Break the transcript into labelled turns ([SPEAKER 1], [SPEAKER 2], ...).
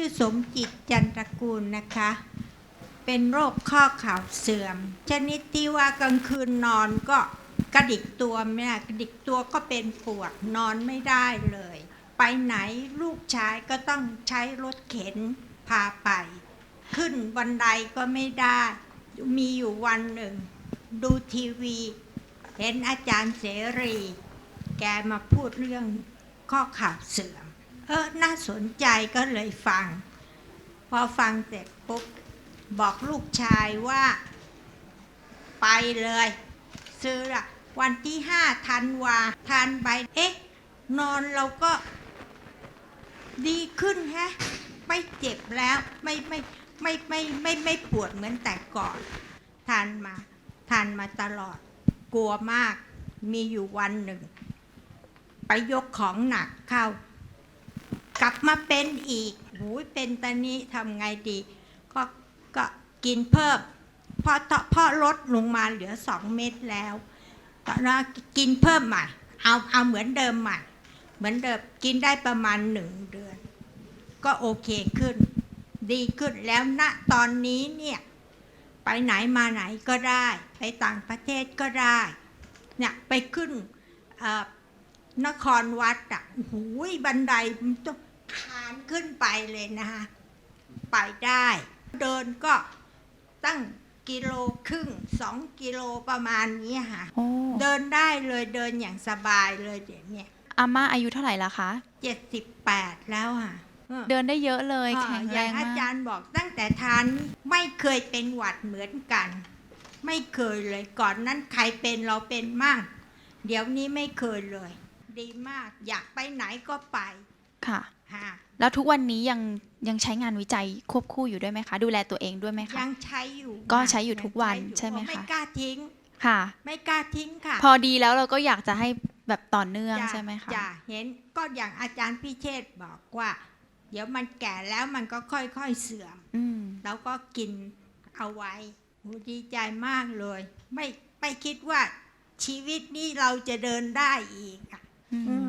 [SPEAKER 1] ชื่อสมจิตจันตระกูลนะคะ เป็นโรคข้อเข่าเสื่อม ชนิดที่ว่ากลางคืนนอนก็กระดิกตัวไม่ได้กระดิกตัวก็เป็นปวดนอนไม่ได้เลย ไปไหนลูกชายก็ต้องใช้รถเข็นพาไป ขึ้นบันไดก็ไม่ได้ มีอยู่วันหนึ่ง ดูทีวี เห็นอาจารย์เสรี แกมาพูดเรื่องข้อเข่าเสื่อม เออน่าสนใจก็เลยฟัง พอฟังเสร็จปุ๊บบอกลูกชายว่า ไปเลย ซื้อละวันที่ห้าธันวาทานใบเอ๊ะ นอนเราก็ดีขึ้นแฮะ ไม่เจ็บแล้วไม่ไม่ไม่ไม่ไม่ไม่ไม่ปวดเหมือนแต่ก่อน ทานมา ทานมาตลอด กลัวมาก มีอยู่วันหนึ่ง ไปยกของหนักเข้า กลับมาเป็นอีกหูยเป็นตอนนี้ทำไงดี ก็ก็กินเพิ่มพอพอลดลงมาเหลือสองเม็ดแล้วตอนนั้นกินเพิ่มใหม่เอาเอาเหมือนเดิมใหม่ เหมือนเดิมกินได้ประมาณหนึ่งเดือน ก็โอเคขึ้น ดีขึ้นแล้วณตอนนี้เนี่ยไปไหนมาไหนก็ได้ ไปต่างประเทศก็ได้เนี่ยไปขึ้นนครวัดอะโอ้โหูยบันไดมันต้อง คานขึ้นไปเลยนะคะไปได้ เดินก็ตั้งกิโลครึ่งสองกิโลประมาณนี้ค่ะ
[SPEAKER 2] โอ้
[SPEAKER 1] เดินได้เลยเดินอย่างสบายเลยเดี๋ยวเนี้
[SPEAKER 2] อาม่าอายุเท่าไหร่ละคะ
[SPEAKER 1] เจ็ดสิบแปดแล้วค่ะเออ
[SPEAKER 2] เดินได้เยอะเลย
[SPEAKER 1] อ่า
[SPEAKER 2] แข็ง
[SPEAKER 1] อ
[SPEAKER 2] แร
[SPEAKER 1] ย่าง
[SPEAKER 2] ง
[SPEAKER 1] อามา
[SPEAKER 2] ก
[SPEAKER 1] จารย์บอกตั้งแต่ทานไม่เคยเป็นหวัดเหมือนกัน ไม่เคยเลยก่อนนั้นใครเป็นเราเป็นมาก เดี๋ยวนี้ไม่เคยเลย ดีมากอยากไปไหนก็ไป
[SPEAKER 2] ค่ะ
[SPEAKER 1] ฮะ
[SPEAKER 2] แล้วทุกวันนี้ยังยังใช้งานวิจัยควบคู่อยู่ด้วยไหมคะ ดูแลตัวเองด้วยไหมคะ
[SPEAKER 1] ยังใช้อยู่
[SPEAKER 2] ก็ใช้อยู่ทุกวัน
[SPEAKER 1] ยัง
[SPEAKER 2] ใช่ไหมคะ
[SPEAKER 1] ไม่กล้าทิ้ง
[SPEAKER 2] ค่ะ
[SPEAKER 1] ไม่กล้าทิ้งค่ะ
[SPEAKER 2] พอดีแล้วเราก็อยากจะให้แบบต่อเนื่อง
[SPEAKER 1] จ้ะ
[SPEAKER 2] ใช่ไหมคะ
[SPEAKER 1] จ้ะเห็นก็อย่างอาจารย์พิเชษฐ์บอกว่า เดี๋ยวมันแก่แล้วมันก็ค่อยๆเสื่อม
[SPEAKER 2] อืม
[SPEAKER 1] แล้วก็กินเอาไว้โหดีใจมากเลย ไม่ไม่คิดว่าชีวิตนี้เราจะเดินได้อีกอะ
[SPEAKER 2] อืม
[SPEAKER 1] อืม